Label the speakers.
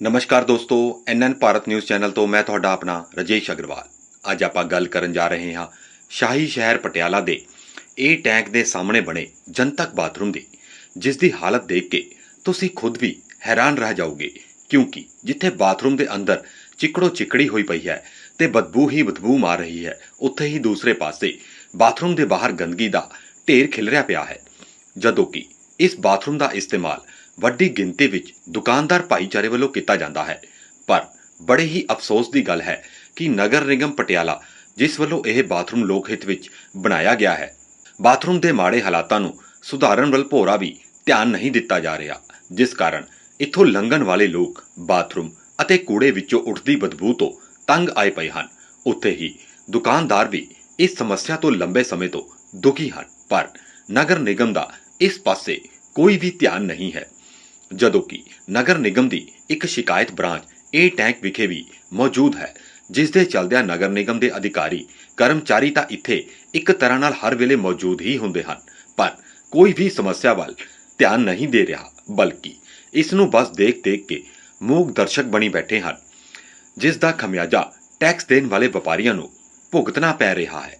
Speaker 1: ਨਮਸਕਾਰ ਦੋਸਤੋ ਐਨਐਨ Bharat news channel ਤੋਂ ਮੈਂ ਤੁਹਾਡਾ ਆਪਣਾ ਰਜੇਸ਼ ਅਗਰਵਾਲ। ਅੱਜ ਆਪਾਂ ਗੱਲ ਕਰਨ ਜਾ ਰਹੇ ਹਾਂ ਸ਼ਾਹੀ ਸ਼ਹਿਰ ਪਟਿਆਲਾ ਦੇ ਏ ਟੈਂਕ ਦੇ ਸਾਹਮਣੇ ਬਣੇ ਜਨਤਕ ਬਾਥਰੂਮ ਦੀ, ਜਿਸ ਦੀ ਹਾਲਤ ਦੇਖ ਕੇ ਤੁਸੀਂ ਖੁਦ ਵੀ ਹੈਰਾਨ ਰਹਿ ਜਾਓਗੇ। ਕਿਉਂਕਿ ਜਿੱਥੇ ਬਾਥਰੂਮ ਦੇ ਅੰਦਰ ਚਿਕੜੋ ਚਿਕੜੀ ਹੋਈ ਪਈ ਹੈ ਤੇ ਬਦਬੂ ਹੀ ਬਦਬੂ ਮਾਰ ਰਹੀ ਹੈ, ਉੱਥੇ ਹੀ ਦੂਸਰੇ ਪਾਸੇ ਬਾਥਰੂਮ ਦੇ ਬਾਹਰ ਗੰਦਗੀ ਦਾ ਢੇਰ ਖਿਲਰਿਆ ਪਿਆ ਹੈ। ਜਦੋਂ ਕਿ ਇਸ ਬਾਥਰੂਮ ਦਾ ਇਸਤੇਮਾਲ ਵੱਡੀ ਗਿਣਤੀ ਵਿੱਚ ਦੁਕਾਨਦਾਰ ਭਾਈਚਾਰੇ ਵੱਲੋਂ ਕੀਤਾ ਜਾਂਦਾ ਹੈ। ਪਰ ਬੜੇ ਹੀ ਅਫਸੋਸ ਦੀ ਗੱਲ ਹੈ ਕਿ ਨਗਰ ਨਿਗਮ ਪਟਿਆਲਾ, ਜਿਸ ਵੱਲੋਂ ਇਹ ਬਾਥਰੂਮ ਲੋਕ ਹਿੱਤ ਵਿੱਚ ਬਣਾਇਆ ਗਿਆ ਹੈ, ਬਾਥਰੂਮ ਦੇ ਮਾੜੇ ਹਾਲਾਤਾਂ ਨੂੰ ਸੁਧਾਰਨ ਵੱਲ ਭੋਰਾ ਵੀ ਧਿਆਨ ਨਹੀਂ ਦਿੱਤਾ ਜਾ ਰਿਹਾ, ਜਿਸ ਕਾਰਨ ਇੱਥੋਂ ਲੰਘਣ ਵਾਲੇ ਲੋਕ ਬਾਥਰੂਮ ਅਤੇ ਕੂੜੇ ਵਿੱਚੋਂ ਉੱਠਦੀ ਬਦਬੂ ਤੋਂ ਤੰਗ ਆਏ ਪਏ ਹਨ। ਉੱਥੇ ਹੀ ਦੁਕਾਨਦਾਰ ਵੀ ਇਸ ਸਮੱਸਿਆ ਤੋਂ ਲੰਬੇ ਸਮੇਂ ਤੋਂ ਦੁਖੀ ਹਨ। ਪਰ ਨਗਰ ਨਿਗਮ ਦਾ ਇਸ ਪਾਸੇ ਕੋਈ ਵੀ ਧਿਆਨ ਨਹੀਂ ਹੈ। ਜਦੋਂ ਕਿ ਨਗਰ ਨਿਗਮ ਦੀ ਇੱਕ ਸ਼ਿਕਾਇਤ ਬ੍ਰਾਂਚ ਏ ਟੈਂਕ ਵਿਖੇ ਵੀ ਮੌਜੂਦ ਹੈ, ਜਿਸ ਦੇ ਚਲਦਿਆਂ ਨਗਰ ਨਿਗਮ ਦੇ ਅਧਿਕਾਰੀ, ਕਰਮਚਾਰੀ ਤਾਂ ਇੱਥੇ ਇੱਕ ਤਰ੍ਹਾਂ ਨਾਲ ਹਰ ਵੇਲੇ ਮੌਜੂਦ ਹੀ ਹੁੰਦੇ ਹਨ, ਪਰ ਕੋਈ ਵੀ ਸਮੱਸਿਆ ਵੱਲ ਧਿਆਨ ਨਹੀਂ ਦੇ ਰਿਹਾ, ਬਲਕਿ ਇਸ ਨੂੰ ਬਸ ਦੇਖ-ਦੇਖ ਕੇ ਮੂਕ ਦਰਸ਼ਕ ਬਣੀ ਬੈਠੇ ਹਨ, ਜਿਸ ਦਾ ਖਮਿਆਜਾ ਟੈਕਸ ਦੇਣ ਵਾਲੇ ਵਪਾਰੀਆਂ ਨੂੰ ਭੁਗਤਣਾ ਪੈ ਰਿਹਾ ਹੈ।